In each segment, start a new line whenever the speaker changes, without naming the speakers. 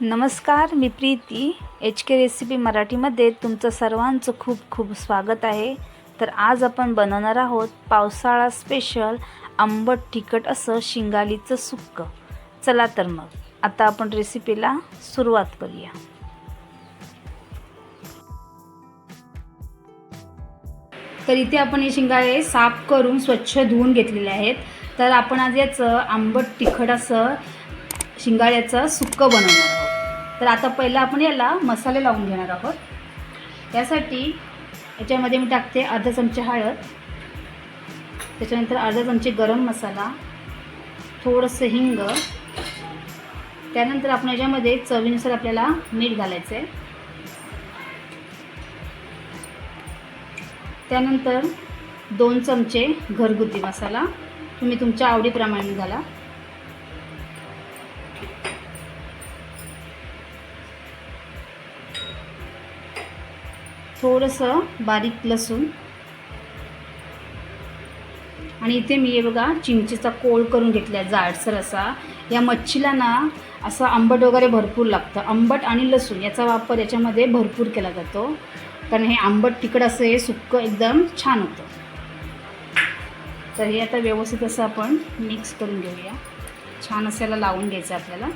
नमस्कार मी Preeti. H K recipe मराठीमध्ये तुमचं सर्वांचं खूप खूप स्वागत आहे. तर आज आपण बनवणार आहोत पावसाळा स्पेशल आंबट तिखट असं शिंगालीचं सुक्क. चला तर मग आता आपण रेसिपीला सुरुवात करूया. तर इथे आपण हे शिंगाळे साफ करून स्वच्छ धुवून घेतलेले आहेत. तर आपण आज याचं आंबट तिखट असं शिंगाळ्याचं सुक्कं बनवणार तर आता पहिलं आपण याला मसाले लावून घेणार आहोत. त्यासाठी याच्यामध्ये मी टाकते अर्धा चमचे हळद. त्याच्यानंतर अर्धा चमचे गरम मसाला. थोडंसं हिंग. त्यानंतर आपण याच्यामध्ये चवीनुसार आपल्याला मीठ घालायचं आहे त्यानंतर दोन चमचे घरगुती मसाला. तुम्ही तुमच्या आवडीप्रमाणे घाला. थोडंसं बारीक लसूण. आणि इथे मी हे बघा चिंचेचा कोळ करून घेतला आहे जाडसर असा. या मच्छीला ना असं आंबट वगैरे भरपूर लागतं. आंबट आणि लसूण याचा वापर याच्यामध्ये भरपूर केला जातो. कारण हे आंबट तिखट असं हे सुक्कं एकदम छान होतं. तर हे आता व्यवस्थित असं आपण मिक्स करून घेऊया. छान असं याला लावून घ्यायचं आपल्याला.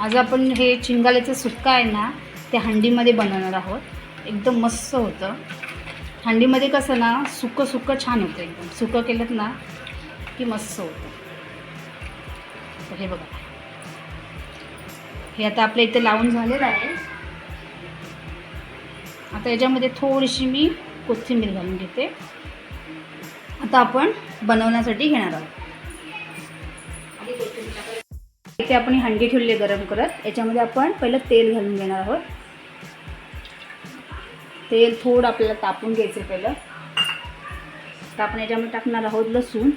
आज आपण हे चिंगाल्याचं सुक्का आहे ना ते हंडीमध्ये बनवणार आहोत. एकदम मस्त होतं. हंडीमध्ये कसं ना सुकं सुकं छान होतं एकदम. सुकं केलं ना की मस्त होतं. हे बघा. हे आता आपल्या इथे लावून झालेलं आहे. आता याच्यामध्ये थोडीशी मी कोथिंबीर घालून घेते. आता आपण बनवण्यासाठी घेणार आहोत. इथे आपण हंडी ठेवली आहे गरम करत याच्यामध्ये आपण पहिलं तेल घालून घेणार आहोत. तेल थोडं आपल्याला तापून घ्यायचं पहिलं. तर आपण याच्यामध्ये टाकणार आहोत लसूण.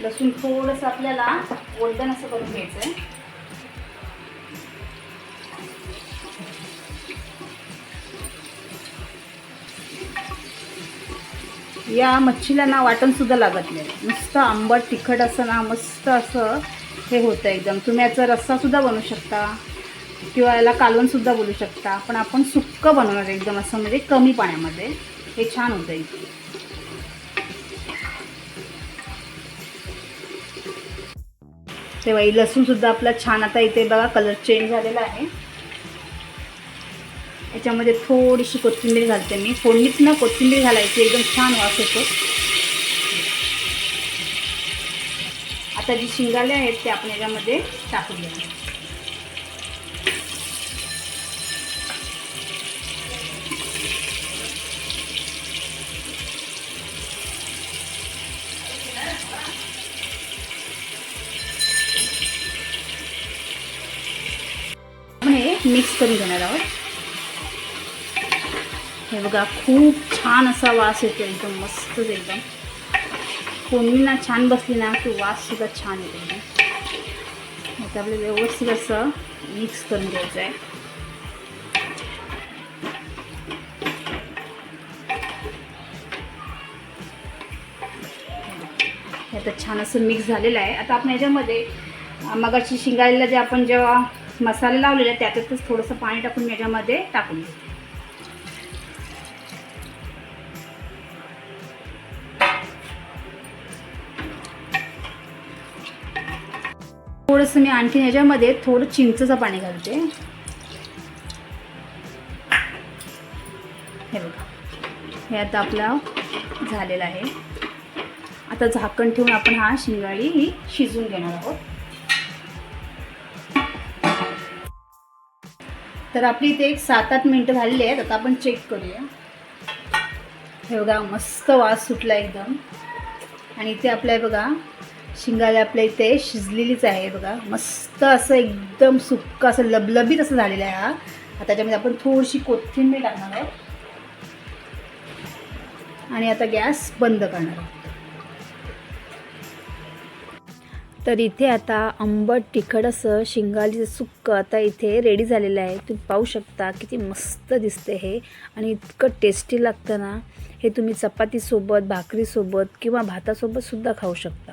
लसूण थोडंसं आपल्याला गोल्डन असं करून घ्यायचं आहे या मच्छीला ना वाटणसुद्धा लागत नाही. नुसतं आंबट तिखट असं ना मस्त असं हे होतं एकदम. तुम्ही याचा रस्सासुद्धा बनवू शकता. किंवा याला कालवणसुद्धा बोलू शकता. पण आपण सुक्कं बनवणार एकदम असं म्हणजे कमी पाण्यामध्ये. हे छान होतं इथे. तेव्हा ही लसूणसुद्धा आपला छान आता इथे बघा कलर चेंज झालेला आहे. याच्यामध्ये थोडीशी कोथिंबीर घालते मी. फोडणीच ना कोथिंबीर घालायची एकदम छान वास येतो. आता जी शिंगाले आहेत ते आपण याच्यामध्ये टाकून घ्या आपण हे मिक्स करून घेणार आहोत. हे बघा खूप छान असा वास येतो एकदम मस्तच एकदम हो, फोडणीना छान बसली ना की वाससुद्धा छान येतो एकदम आता आपल्याला व्यवस्थित असं मिक्स करून घ्यायचं आहे. हे आता छान असं मिक्स झालेलं आहे. आता आपण याच्यामध्ये मगाशी शिंगाळीला जे आपण जेव्हा मसाले लावलेले आहे त्याच्यातच थोडंसं पाणी टाकून मी याच्यामध्ये टाकून घेतो थोडंसं मी आणखीन ह्याच्यामध्ये थोडं चिंचचं पाणी घालते. हे बघा. हे आता आपला झालेलं आहे. आता झाकण ठेवून आपण हा शिंगाळी ही शिजवून घेणार आहोत. तर आपली इथे एक सात आठ मिनटं झालेली आहेत. आता आपण चेक करूया. हे बघा मस्त वास सुटला एकदम. आणि इथे आपल्या बघा शिंगाला आपल्या इथे शिजलेलीच आहे बघा. मस्त असं एकदम सुक्क असं लबलबीत असं झालेलं आहे हा. आता त्याच्यामध्ये आपण थोडीशी कोथिंबीर टाकणार आहोत. आणि आता गॅस बंद करणार आहोत. तर इथे आता आंबट तिखट असं शिंगालीचं सुक्क आता इथे रेडी झालेलं आहे. तुम्ही पाहू शकता किती मस्त दिसते हे. आणि इतकं टेस्टी लागतं ना. हे तुम्ही चपातीसोबत भाकरीसोबत किंवा भातासोबत सुद्धा खाऊ शकता.